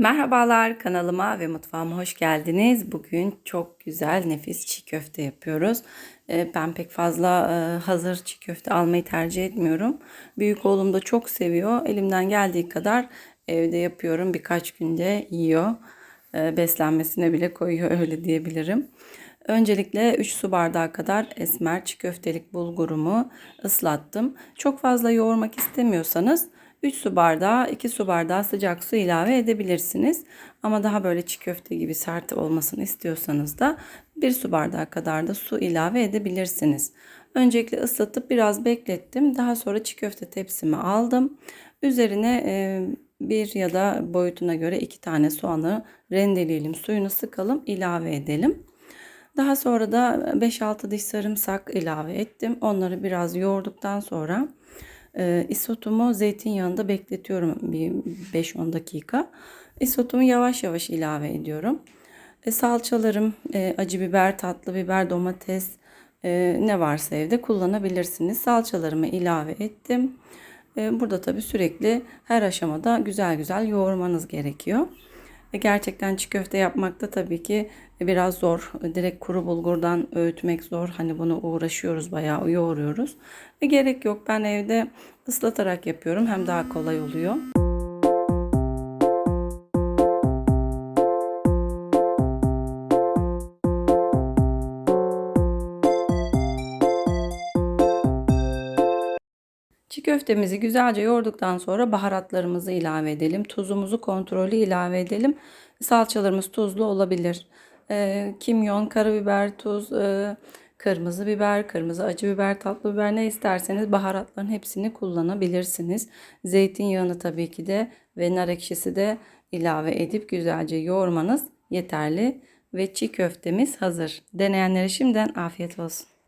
Merhabalar kanalıma ve mutfağıma hoş geldiniz. Bugün çok güzel nefis çiğ köfte yapıyoruz. Ee, Ben pek fazla e, hazır çiğ köfte almayı tercih etmiyorum. Büyük oğlum da çok seviyor. Elimden geldiği kadar evde yapıyorum. Birkaç günde yiyor. Ee, Beslenmesine bile koyuyor öyle diyebilirim. Öncelikle 3 su bardağı kadar esmer çiğ köftelik bulgurumu ıslattım. Çok fazla yoğurmak istemiyorsanız 3 su bardağı 2 su bardağı sıcak su ilave edebilirsiniz. Ama daha böyle çiğ köfte gibi sert olmasını istiyorsanız da 1 su bardağı kadar da su ilave edebilirsiniz. Öncelikle ıslatıp biraz beklettim. Daha sonra çiğ köfte tepsimi aldım. Üzerine e, bir ya da boyutuna göre iki tane soğanı rendeleyelim, suyunu sıkalım, ilave edelim. Daha sonra da 5-6 diş sarımsak ilave ettim. Onları biraz yoğurduktan sonra e, isotumu zeytinyağında bekletiyorum bir 5-10 dakika. Isotumu yavaş yavaş ilave ediyorum. E, salçalarım, e, acı biber, tatlı biber, domates e, ne varsa evde kullanabilirsiniz. Salçalarımı ilave ettim. E, burada tabii sürekli her aşamada güzel güzel yoğurmanız gerekiyor. Ve gerçekten çiğ köfte yapmak da tabii ki biraz zor. Direkt kuru bulgurdan öğütmek zor. Hani bunu uğraşıyoruz bayağı yoğuruyoruz. Ve gerek yok. Ben evde ıslatarak yapıyorum. Hem daha kolay oluyor. Çiğ köftemizi güzelce yoğurduktan sonra baharatlarımızı ilave edelim. Tuzumuzu kontrollü ilave edelim. Salçalarımız tuzlu olabilir. Ee, kimyon, karabiber, tuz, e, kırmızı biber, kırmızı acı biber, tatlı biber ne isterseniz baharatların hepsini kullanabilirsiniz. Zeytinyağını tabii ki de ve nar ekşisi de ilave edip güzelce yoğurmanız yeterli ve çiğ köftemiz hazır. Deneyenlere şimdiden afiyet olsun.